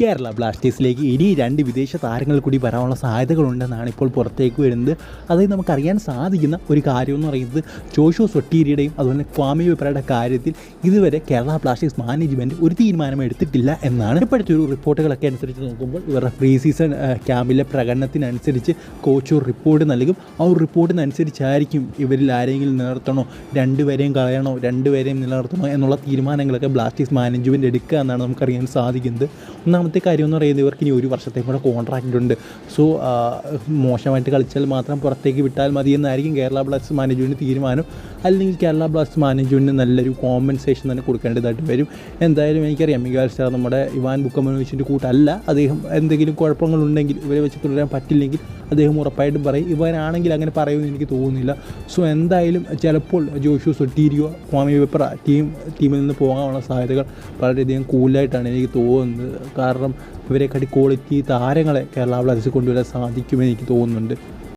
കേരള ബ്ലാസ്റ്റേഴ്സിലേക്ക് ഇനി രണ്ട് വിദേശ താരങ്ങൾ കൂടി വരാനുള്ള സാധ്യതകളുണ്ടെന്നാണ് ഇപ്പോൾ പുറത്തേക്ക് വരുന്നത്. അതായത് നമുക്കറിയാൻ സാധിക്കുന്ന ഒരു കാര്യമെന്ന് പറയുന്നത് ജോഷോ സൊട്ടീരിയുടെയും അതുപോലെ ക്വാമി വിപ്രയുടെ കാര്യത്തിൽ ഇതുവരെ കേരള ബ്ലാസ്റ്റേഴ്സ് മാനേജ്മെന്റ് ഒരു തീരുമാനം എടുത്തിട്ടില്ല എന്നാണ്. ഇപ്പോഴത്തെ ഒരു റിപ്പോർട്ടുകളൊക്കെ അനുസരിച്ച് നോക്കുമ്പോൾ ഇവരുടെ പ്രീ സീസൺ ക്യാമ്പിലെ പ്രകടനത്തിനനുസരിച്ച് കോച്ച് ഒരു റിപ്പോർട്ട് നൽകും. ആ ഒരു റിപ്പോർട്ടിനനുസരിച്ചായിരിക്കും ഇവരിൽ ആരെങ്കിലും നിലനിർത്തണോ രണ്ടുപേരെയും കളയണോ രണ്ടുപേരെയും നിലനിർത്തണോ എന്നുള്ള തീരുമാനങ്ങളൊക്കെ ബ്ലാസ്റ്റേഴ്സ് മാനേജ്മെന്റ് എടുക്കുക എന്നാണ് നമുക്കറിയാൻ സാധിക്കുന്നത്. ഒന്നാമത്തെ കാര്യം എന്ന് പറയുന്നത് ഇവർക്ക് ഇനി ഒരു വർഷത്തേക്ക് കൂടെ കോൺട്രാക്റ്റ് ഉണ്ട്. സോ മോശമായിട്ട് കളിച്ചാൽ മാത്രം പുറത്തേക്ക് വിട്ടാൽ മതി എന്നായിരിക്കും കേരള ബ്ലാസ്റ്റേഴ്സ് മാനേജ്മെന്റ് തീരുമാനം. അല്ലെങ്കിൽ കേരള ബ്ലാസ്റ്റ് മാനേജ്മെന്റിന് നല്ലൊരു കോമ്പൻസേഷൻ തന്നെ കൊടുക്കേണ്ടതായിട്ട് വരും. എന്തായാലും എനിക്കറിയാം മികാൽ സ്റ്റാർ നമ്മുടെ ഇവാൻ ബുക്കമനോവിച്ചിന്റെ കൂട്ടല്ല. അദ്ദേഹം എന്തെങ്കിലും കുഴപ്പങ്ങളുണ്ടെങ്കിൽ ഇവരെ വെച്ച് തുടരാൻ പറ്റില്ലെങ്കിൽ അദ്ദേഹം ഉറപ്പായിട്ടും പറയും. ഇവനാണെങ്കിൽ അങ്ങനെ പറയുമെന്ന് എനിക്ക് തോന്നുന്നില്ല. സോ എന്തായാലും ചിലപ്പോൾ ജോഷു സൊട്ടീരിയോ ക്വാമി വെപ്പറ ടീം ടീമിൽ നിന്ന് പോകാനുള്ള സാധ്യതകൾ വളരെയധികം കൂടുതലായിട്ടാണ് എനിക്ക് തോന്നുന്നത്. കാരണം ഇവരെക്കാട്ടി ക്വാളിറ്റി താരങ്ങളെ കേരള ബ്ലാസ്റ്റേഴ്സ് കൊണ്ടുവരാൻ സാധിക്കുമെന്ന് എനിക്ക് തോന്നുന്നുണ്ട്.